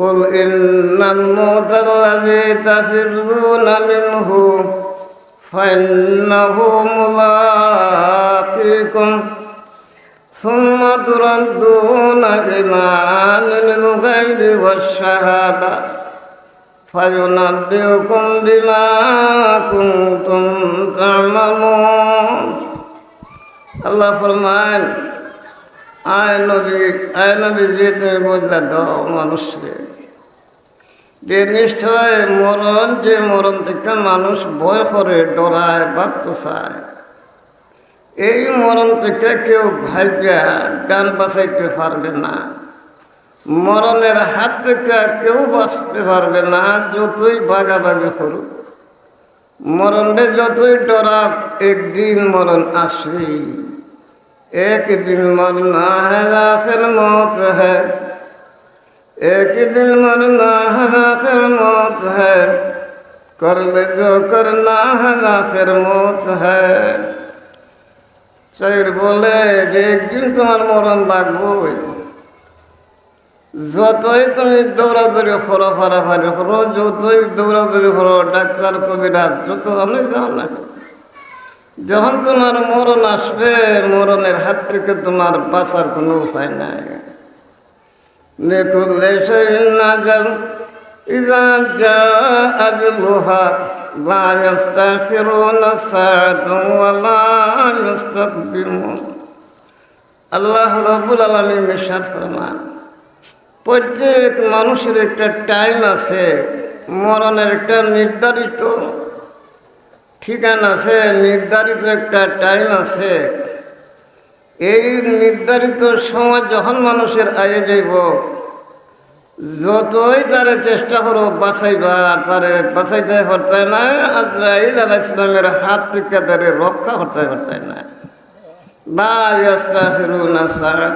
قل إن الموت الذي تفرون منه فإنه ملاقيكم ثم تردون إلى عالم الغيب والشهادة فينبئكم بما كنتم تعملون আল্লাহ ফরমান আয় নবী আয় নবী যে তুমি বললে দাও মানুষকে যে যে নিশ্চয় মরণ যে মরণ থেকে মানুষ ভয় করে, ডরায় বাচ্চা চায় এই মরণ থেকে কেউ ভাইবা গান বাঁচাইতে পারবে না। মরণের হাত থেকে কেউ বাঁচতে পারবে না, যতই বাগাবাগি করুক। মরণে যতই ডরাক, একদিন মরণ আসবেই। একদিন মরণ না হ্যাঁ মত হ্যাঁ। ایک دن مرنا ہر آخر موت ہے کر لے جو کرنا ہر آخر বলে যে একদিন তোমার মরণ লাগবই। যতই তুমি দৌড়াদৌড়ি করো ফারাফারি করো, যতই দৌড়াদৌড়ি করো, ডাক্তার, কবিরাজ, যত আমি যাও যখন তোমার মরণ আসবে, মরণের হাত থেকে তোমার বাঁচার কোনো উপায় নাই। নিকুল্লে নাজাল ইজা যা আজলুহা লা ইস্তাখিরুনা সাআতান ওয়া লা ইস্তাকদিমুন আল্লাহ রাব্বুল আলামিন ইরশাদ ফরমান, প্রত্যেক মানুষের একটা টাইম আছে, মরণের একটা নির্ধারিত। ঠিকানা আছে, নির্ধারিত একটা টাইম আছে এই নির্ধারিত সময় যখন মানুষের আয়ে যাইব, যতই তারে চেষ্টা করো বাঁচাইবা, তারে বাঁচাইতে পারতে না, আজরাইল আলাহ ইসলামের হাত থেকে তারে রক্ষা করতে পারতে না। ফিরুনা সারা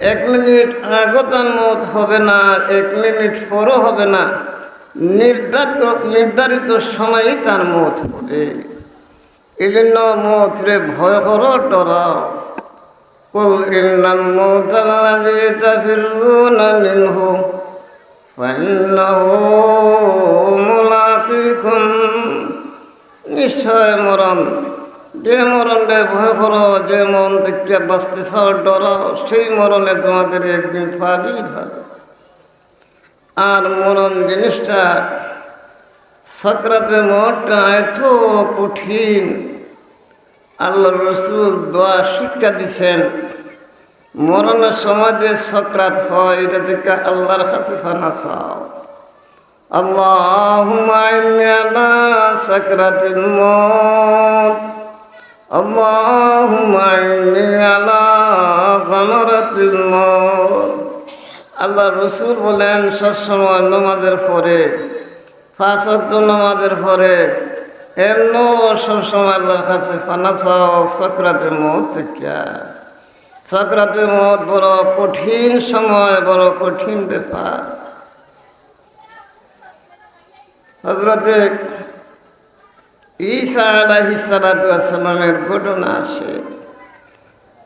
এক মিনিট আগতান মত হবে না, এক মিনিট পরও হবে না। নির্ধারিত নির্ধারিত সময়েই তার মত হবে। এই জন্য মতরে ভয় করো ডরাও قل إن الموت الذي تفرون منه فإنه ملاقيكم নিশ্চয় মরণ যে মরণে ভয় করো যে মরণ থেকে বাঁচতে চাও ডরাও সেই মরণে তোমাদের একদিন পাবি ভাবে আর মরণ জিনিসটা সক্রাতে মরটা এত কঠিন আল্লাহ রসুল দোয়া শিক্ষা দিছেন মরণের সময় যে সক্রাত হয় এটা থেকে আল্লাহর কাছে ফানা চাও اللهم إني على سكرة الموت اللهم إني على غمرة الموت আল্লাহ রসুল বলেন সবসময় নমাজের পরে পাঁচ অক্ট নমাজের পরে এমন সবসময় আল্লাহর কাছে ফানা মত থেকে মত বড় কঠিন সময়, বড় কঠিন ব্যাপার। হজরতে ঈসা আলাহি সালাতামের ঘটনা আছে